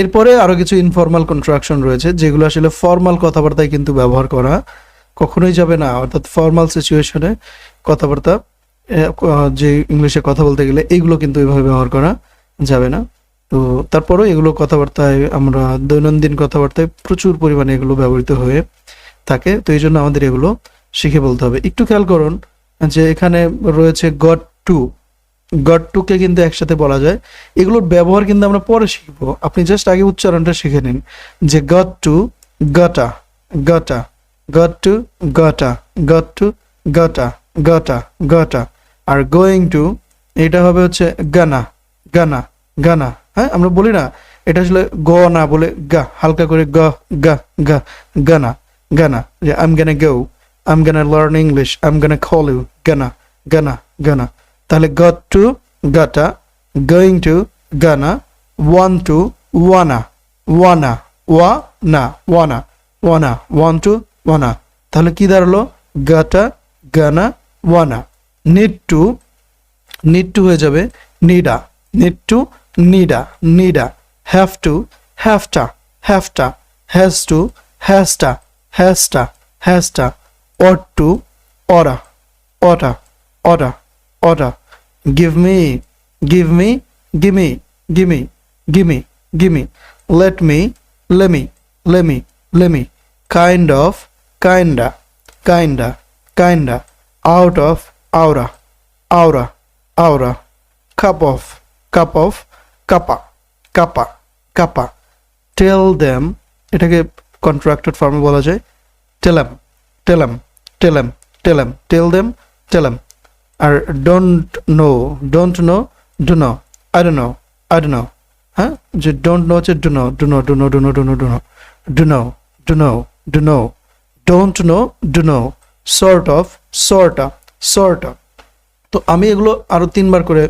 এরপরে আরও কিছু ইনফর্মাল কন্ট্রাকশন রয়েছে, যেগুলো আসলে ফর্মাল কথাবার্তায় কিন্তু ব্যবহার করা কখনোই যাবে না। অর্থাৎ ফর্মাল সিচুয়েশনে কথাবার্তা যে ইংলিশে কথা বলতে গেলে এগুলো কিন্তু এভাবে ব্যবহার করা যাবে না। তো তারপরেও এগুলো কথাবার্তায়, আমরা দৈনন্দিন কথাবার্তায় প্রচুর পরিমাণে এগুলো ব্যবহৃত হয়ে থাকে। তো এই জন্য আমাদের এগুলো শিখে বলতে হবে। একটু খেয়াল করুন যে এখানে রয়েছে গট টু গট টুকে কিন্তু একসাথে বলা যায়। এগুলোর ব্যবহার কিন্তু আমরা পরে শিখব। আপনি জাস্ট আগে উচ্চারণটা শিখে নিন। যে got to gotta gotta got to gotta got to gotta gotta gotta are going to এটা হবে হচ্ছে গানা গানা গানা হ্যাঁ? আমরা বলি না, এটা আসলে গ না বলে গা, হালকা করে গ, গা গা গানা গানা যে I'm gonna go I'm gonna learn English I'm gonna call you gonna gonna gonna তাহলে got to gotta going to gonna want to wanna wanna ওয়া না ওয়ানা ওয়ানা ওয়ান টু ওয়ানা তাহলে কি দাঁড়াল? Gotta gonna wanna need to need to হয়ে যাবে needa need to needa needa have to hafta hafta has to hasta hasta hasta ought to oughta give me, give me, give me, give me, give me, give me, let me, let me, let me, let me, kind of, kinda, kinda, kinda, out of, aura, aura, aura, cup of, cup of, kappa, kappa, kappa, tell them, এটাকে contracted ফর্মে বলা যায় them tell them tell them tell them R don't know don't know dunno I don't know I don't know হ্যাঁ যে don't know হচ্ছে dunno dunno dunno dunno dunno dunno dunno dunno do don't know dunno sort of sorta sorta তো আমি এগুলো আরও তিনবার করে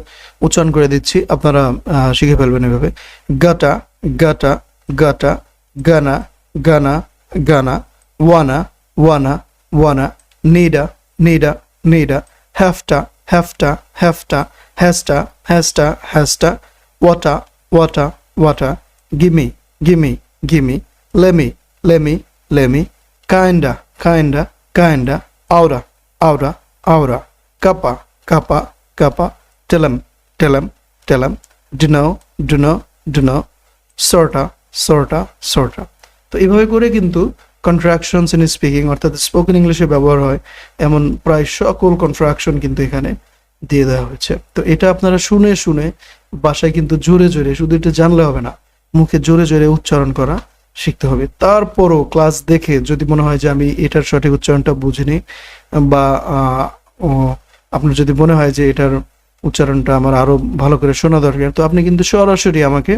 উচ্চারণ করে দিচ্ছি আপনারা শিখে ফেলবেন এভাবে gotta gotta gotta gonna gonna gonna wanna wanna wanna needa needa needa hafta hafta hafta hasta hasta hasta whatta whatta whatta gimme gimme gimme lemme lemme lemme kinda kinda kinda oughta oughta oughta cuppa cuppa cuppa টেলাম tell 'em টেলাম ডুনো ডুনো ডুনো সর্টা সর্টা sorta তো এইভাবে করে কিন্তু contractions in speaking অর্থাৎ spoken ইংলিশে ব্যবহার হয়, এমন প্রায় সকল কন্ট্রাকশন কিন্তু এখানে দিয়ে দেওয়া হয়েছে। তো এটা আপনারা শুনে শুনে বাসায় কিন্তু জোরে জোরে, শুধু এটা জানলে হবে না, মুখে জোরে জোরে উচ্চারণ করা শিখতে হবে। তারপরও ক্লাস দেখে যদি মনে হয় যে আমি এটার সঠিক উচ্চারণটা বুঝিনি, বা আপনার যদি মনে হয় যে এটার উচ্চারণটা আমার আরও ভালো করে শোনা দরকার, তো আপনি কিন্তু সরাসরি আমাকে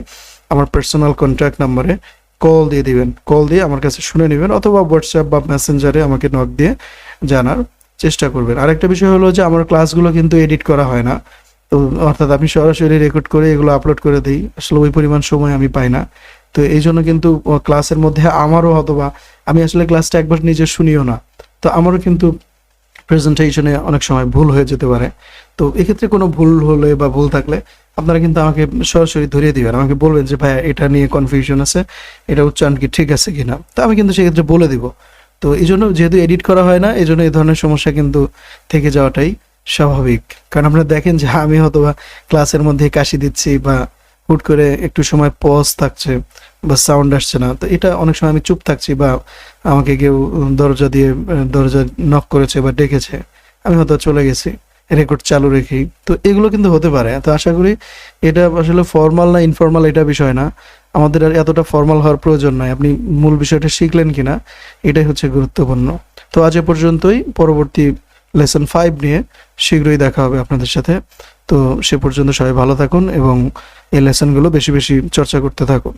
আমার পার্সোনাল কন্ট্যাক্ট নাম্বারে কল দিয়ে দিবেন। কল দিয়ে আমার কাছে শুনে নেবেন অথবা হোয়াটসঅ্যাপ বা মেসেঞ্জারে আমাকে নক দিয়ে জানার চেষ্টা করবেন। আরেকটা বিষয় হলো যে আমার ক্লাসগুলো কিন্তু এডিট করা হয় না। তো অর্থাৎ আমি সরাসরি রেকর্ড করে এগুলো আপলোড করে দিই। আসলে ওই পরিমাণ সময় আমি পাই না। তো এই জন্য কিন্তু ক্লাসের মধ্যে আমারও অথবা আমি আসলে ক্লাসটা একবার নিজে শুনিও না। তো আমারও কিন্তু প্রেজেন্টেশনে অনেক সময় ভুল হয়ে যেতে পারে। তো এক্ষেত্রে কোনো ভুল হলে বা ভুল থাকলে আপনারা কিন্তু আমাকে সরাসরি ধরিয়ে দিবেন। আমাকে বলবেন যে, ভাইয়া, এটা নিয়ে কনফিউশন আছে, এটা উচ্চারণ কি ঠিক আছে কিনা? তো আমি কিন্তু সেক্ষেত্রে বলে দিব। তো এই জন্য যেহেতু এডিট করা হয় না এই জন্য এই ধরনের সমস্যা কিন্তু থেকে যাওয়াটাই স্বাভাবিক। কারণ আপনারা দেখেন যে, আমি হয়তো বা ক্লাসের মধ্যে কাশি দিচ্ছি বা হুট করে একটু সময় পজ থাকছে বা সাউন্ড আসছে না। তো এটা অনেক সময় আমি চুপ থাকছি বা আমাকে কেউ দরজা দিয়ে, দরজা নক করেছে বা ডেকেছে। আমি হয়তো চলে গেছি। রেকর্ড চালু রেখেই তো এগুলো কিন্তু হতে পারে। তো আশা করি এটা আসলে ফর্মাল না ইনফর্মাল এটা বিষয় না। আমাদের আর এতটা ফর্মাল হওয়ার প্রয়োজন নয় আপনি মূল বিষয়টা শিখলেন কিনা, এটাই হচ্ছে গুরুত্বপূর্ণ। তো আজ এ পর্যন্তই। পরবর্তী লেসন ফাইভ নিয়ে শীঘ্রই দেখা হবে আপনাদের সাথে। তো সে পর্যন্ত সবাই ভালো থাকুন এবং এই লেসনগুলো বেশি বেশি চর্চা করতে থাকুন।